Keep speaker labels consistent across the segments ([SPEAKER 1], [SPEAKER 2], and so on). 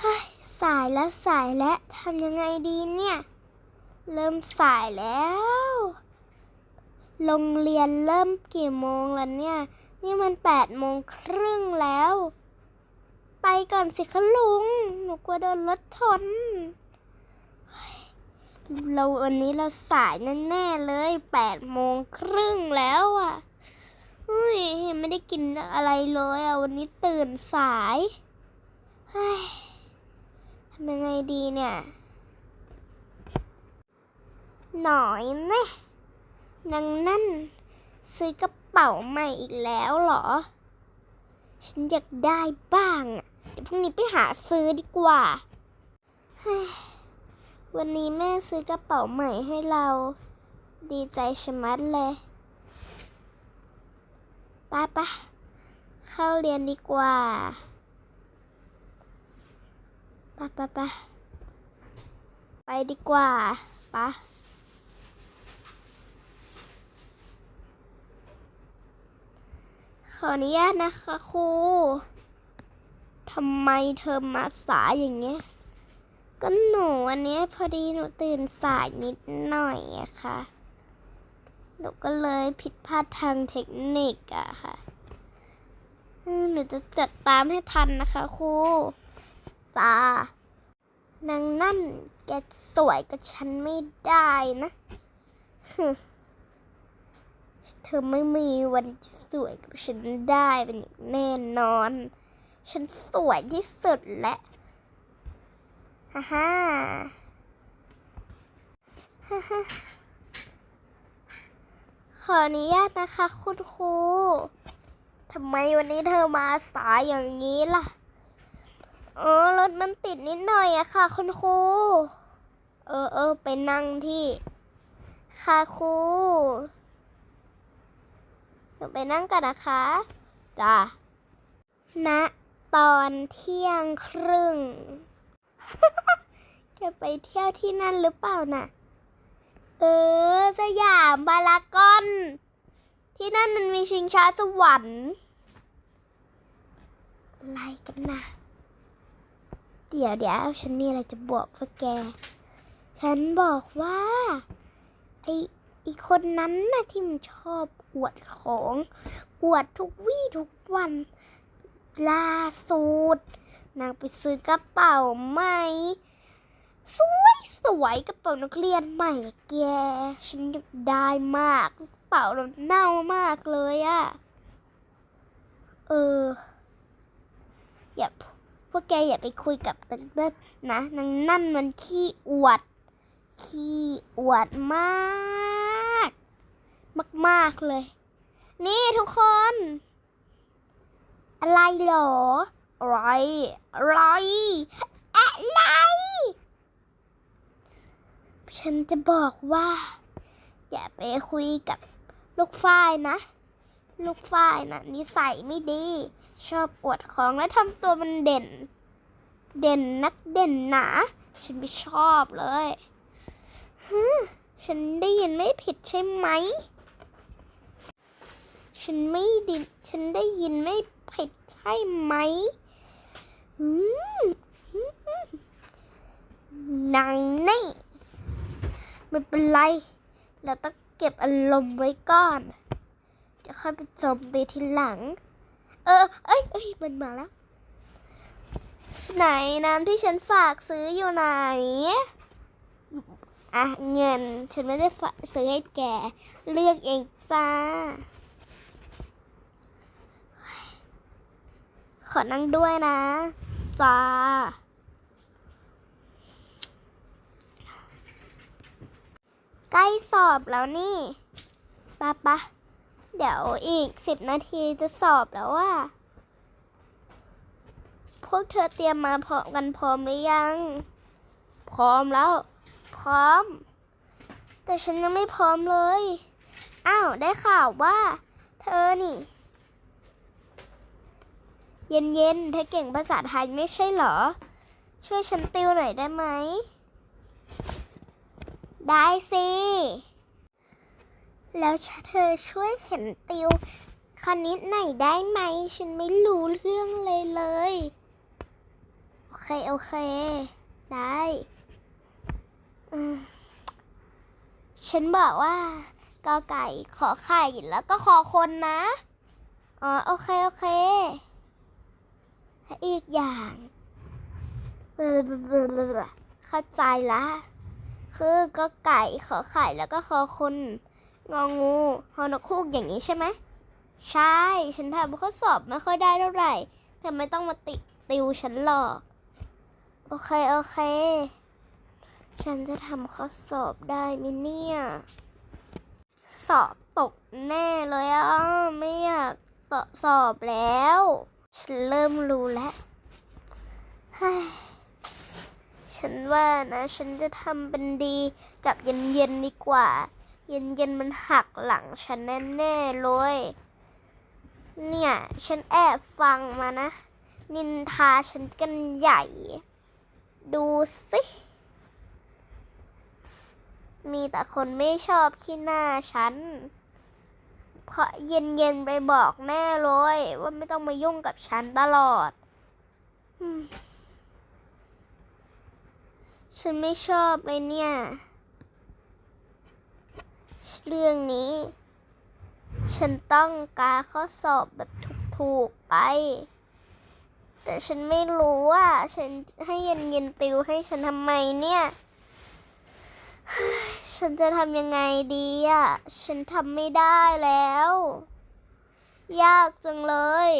[SPEAKER 1] ฮ้ยสายแล้วสายแล้วทำยังไงดีเนี่ย เริ่มสายแล้ว โรงเรียนเริ่มกี่โมงแล้วเนี่ย นี่มันแปดโมงครึ่งแล้ว ไปก่อนสิคะลุง หนูกลัวโดนรถชนเราวันนี้เราสายแน่ๆเลยแปดโมงครึ่งแล้วอะเฮ้ยไม่ได้กินอะไรเลยอะ วันนี้ตื่นสายเฮ้ย ทำยังไงดีเนี่ย หน่อยนะนางนั่น ซื้อกระเป๋าใหม่อีกแล้วเหรอ ฉันอยากได้บ้างอะเดี๋ยวพรุ่งนี้ไปหาซื้อดีกว่า วันนี้แม่ซื้อกระเป๋าใหม่ให้เรา ดีใจชะมัดเลยไป้าปะเข้าเรียนดีกว่า ไป้าป้าปไปดีกว่าปะขออนุญาตนะคะครูทำไมเธอมาสายอย่างเงี้ย ก็หนูวันนี้พอดีหนูตื่นสายนิดหน่อยอะค่ะ หนูก็เลยผิดพลาดทางเทคนิคอะค่ะ หนูจะจัดตามให้ทันนะคะครู จ้านางนั่นแกสวยกับฉันไม่ได้นะ เธอไม่มีวันจะสวยกับฉันได้เป็นแน่นอน ฉันสวยที่สุดแหละฮ่าฮ่าฮ่าฮ่าขออนุญาตนะคะ คุณครูทำไมวันนี้เธอมาสายอย่างนี้ล่ะ อ๋อรถมันติดนิดหน่อยอะค่ะ คุณครู เออเออไปนั่งที่ ค่ะครูหนูไปนั่งกันนะคะ จ้ะณตอนเที่ยงครึ่ง จะไปเที่ยวที่นั่นหรือเปล่าน่ะ เออ สยามบารากอน ที่นั่นมันมีชิงช้าสวรรค์อะไรกันนะ เดี๋ยวเดี๋ยวฉันมีอะไรจะบอกพวกแก ฉันบอกว่า ไออีคนนั้นน่ะที่มันชอบอวดของอวดทุกวี่ทุกวันล่าสุดนางไปซื้อกระเป๋าใหม่สวยสวยกระเป๋านักเรียนใหม่แก ฉันอยากได้มากกระเป๋าเราเน่ามากเลยอะเอออย่าพ พวกแกอย่าไปคุยกับเบิ้ลนะนางนั่นมันขี้อวด ขี้อวดมาก มากๆเลย นี่ทุกคน อะไรหรออะไรอะไรอะไร ฉันจะบอกว่า อย่าไปคุยกับลูกฝ้ายนะ ลูกฝ้ายนะนิสัยไม่ดี ชอบอวดของและทำตัวมันเด่น เด่นนักเด่นหนา ฉันไม่ชอบเลยฮึฉันได้ยินไม่ผิดใช่ไหม ฉันไม่ดิฉันได้ยินไม่ผิดใช่ไหมอืมนางนี่ไม่เป็นไร เราต้องเก็บอารมณ์ไว้ก่อน เดี๋ยวค่อยไปโจมตีทีหลัง เออ เอ้ยเอ้ยมันมาแล้ว ไหนน้ำที่ฉันฝากซื้ออยู่ไหน อะ เงิน ฉันไม่ได้ฝากซื้อให้แก เลือกเองจ้า ขอนั่งด้วยนะ จ้าใกล้สอบแล้วนี่ปะปะ เดี๋ยวอีกสิบนาทีจะสอบแล้วว่า พวกเธอเตรียมมาพร้อมกันพร้อมหรือยัง พร้อมแล้ว พร้อม แต่ฉันยังไม่พร้อมเลย อ้าวได้ข่าวว่า เธอนี่ เย็นๆเธอเก่งภาษาไทยไม่ใช่เหรอ ช่วยฉันติวหน่อยได้ไหม ได้สิ แล้วเธอช่วยฉันติวคณิตหน่อยได้ไหม ฉันไม่รู้เรื่องเลยเลย โอเค โอเค ได้ฉันบอกว่ากอไก่ขอไข่แล้วก็ขอคนนะ อ๋อ โอเค โอเค อีกอย่างเข้าใจละ คือก็ไก่ขอไข่แล้วก็ขอคน งองูฮอนกคูกอย่างนี้ใช่ไหมใช่ ฉันทำข้อสอบไม่ค่อยได้เท่าไหร่เธอไม่ต้องมาติติวฉันหรอก โอเค โอเค ฉันจะทำข้อสอบได้ไหมเนี่ย สอบตกแน่เลยอะ ไม่อยากต่อสอบแล้ว ฉันเริ่มรู้แล้วเฮ้ยฉันว่านะ ฉันจะทำเป็นดีกับเย็นๆดีกว่า เย็นเย็นๆมันหักหลังฉันแน่ๆเลย เนี่ย ฉันแอบฟังมานะ นินทาฉันกันใหญ่ ดูสิ มีแต่คนไม่ชอบขี้หน้าฉัน เพราะเย็นๆไปบอกแน่เลย ว่าไม่ต้องมายุ่งกับฉันตลอดฉันไม่ชอบเลยเนี่ย เรื่องนี้ ฉันต้องการข้อสอบแบบถูกๆไป แต่ฉันไม่รู้ว่า ฉันให้เย็นๆติวให้ฉันทำไมเนี่ย ฉันจะทำยังไงดีอะ ฉันทำไม่ได้แล้ว ยากจังเลย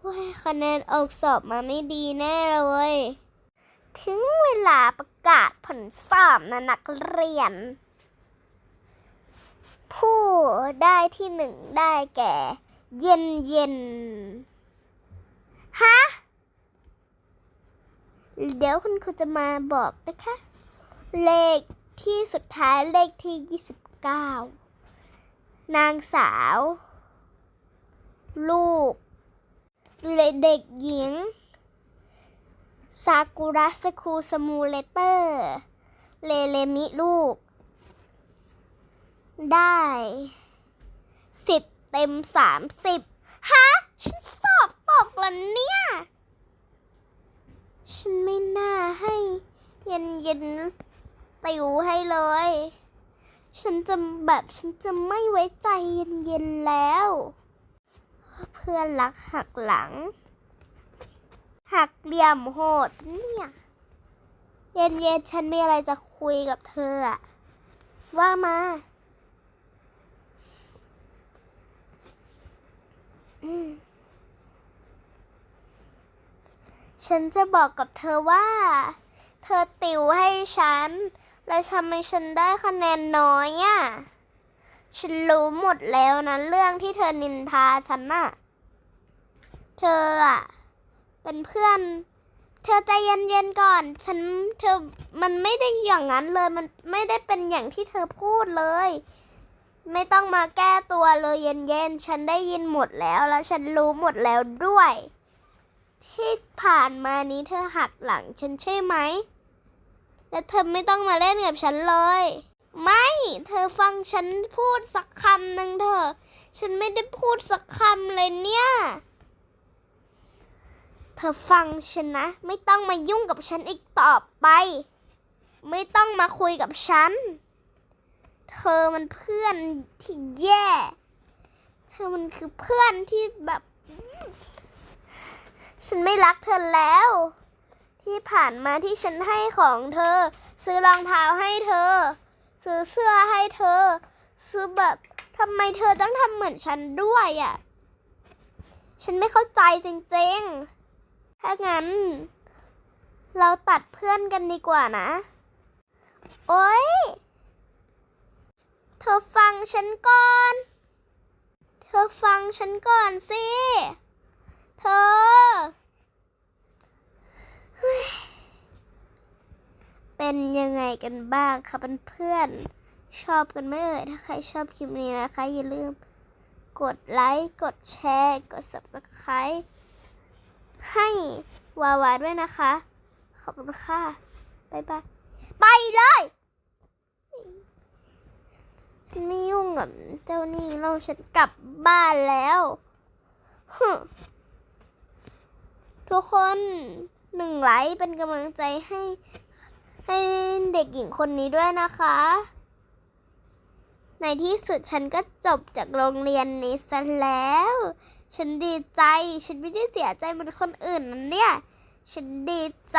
[SPEAKER 1] เฮ้ยคะแนนออกสอบมาไม่ดีแน่เลย ถึงเวลาประกาศผลสอบนะนักเรียน ผู้ได้ที่หนึ่งได้แก่ เย็นเย็นฮะ เดี๋ยวคุณครูจะมาบอกนะคะ เลขที่สุดท้ายเลขที่29นางสาว ลูกเลเด็กหญิงซากุระสคูสมูเลเตอร์ เลเลมิลูก ได้ สิบเต็มสามสิบฮะ ฉันสอบตกแล้วเนี่ย ฉันไม่น่าให้เย็นเย็นติวให้เลย ฉันจะแบบฉันจะไม่ไว้ใจเย็นเย็นแล้ว เพื่อนรักหักหลัง หักเหลี่ยมโหดเนี่ย เย็นเย็นฉันมีอะไรจะคุยกับเธออะว่ามา อืม ฉันจะบอกกับเธอว่า เธอติวให้ฉัน แล้วทำไมฉันได้คะแนนน้อยอะ่ะ ฉันรู้หมดแล้วนะ เรื่องที่เธอนินทาฉันน่ะ เธออะ เป็นเพื่อน เธอใจเย็นๆก่อน ฉันเธอมันไม่ได้อย่างนั้นเลย มันไม่ได้เป็นอย่างที่เธอพูดเลย ไม่ต้องมาแก้ตัวเลยเย็นๆ ฉันได้ยินหมดแล้วแล้วฉันรู้หมดแล้วด้วย ที่ผ่านมานี้เธอหักหลังฉันใช่ไหม และเธอไม่ต้องมาเล่นกับฉันเลย ไม่ เธอฟังฉันพูดสักคำหนึ่งเถอะ ฉันไม่ได้พูดสักคำเลยเนี่ย เธอฟังฉันนะ ไม่ต้องมายุ่งกับฉันอีกต่อไป ไม่ต้องมาคุยกับฉัน เธอมันเพื่อนที่แย่ เธอมันคือเพื่อนที่แบบ ฉันไม่รักเธอแล้ว ที่ผ่านมาที่ฉันให้ของเธอ ซื้อรองเท้าให้เธอ ซื้อเสื้อให้เธอ ซื้อแบบทำไมเธอต้องทำเหมือนฉันด้วยอะ่ะ ฉันไม่เข้าใจจริงๆ ถ้างั้น เราตัดเพื่อนกันดีกว่านะ โอ๊ย เธอฟังฉันก่อน เธอฟังฉันก่อนสิ เธอ เป็นยังไงกันบ้างคะเพื่อนๆ ชอบกันไหมเอ่ย ถ้าใครชอบคลิปนี้นะคะ อย่าลืมกดไลค์ กดแชร์ กด subscribe ให้วาวาด้วยนะคะ ขอบคุณค่ะ บ๊ายบาย ไปเลย ฉันไม่ยุ่งกับเจ้านี่เราฉันกลับบ้านแล้วฮึทุกคนหนึ่งไลค์เป็นกำลังใจให้ ให้เด็กหญิงคนนี้ด้วยนะคะ ในที่สุดฉันก็จบจากโรงเรียนนี้ซะแล้ว ฉันดีใจ ฉันไม่ได้เสียใจเหมือนคนอื่นนั่นเนี่ย ฉันดีใจ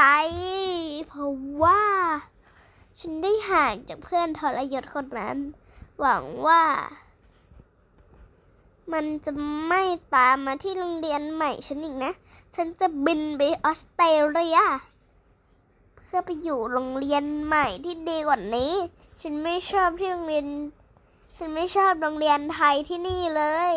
[SPEAKER 1] เพราะว่า ฉันได้ห่างจากเพื่อนทรยศคนนั้น หวังว่า มันจะไม่ตามมาที่โรงเรียนใหม่ฉันอีกนะ ฉันจะบินไปออสเตรเลีย เพื่อไปอยู่โรงเรียนใหม่ที่ดีกว่านี้ ฉันไม่ชอบที่โรงเรียน ฉันไม่ชอบโรงเรียนไทยที่นี่เลย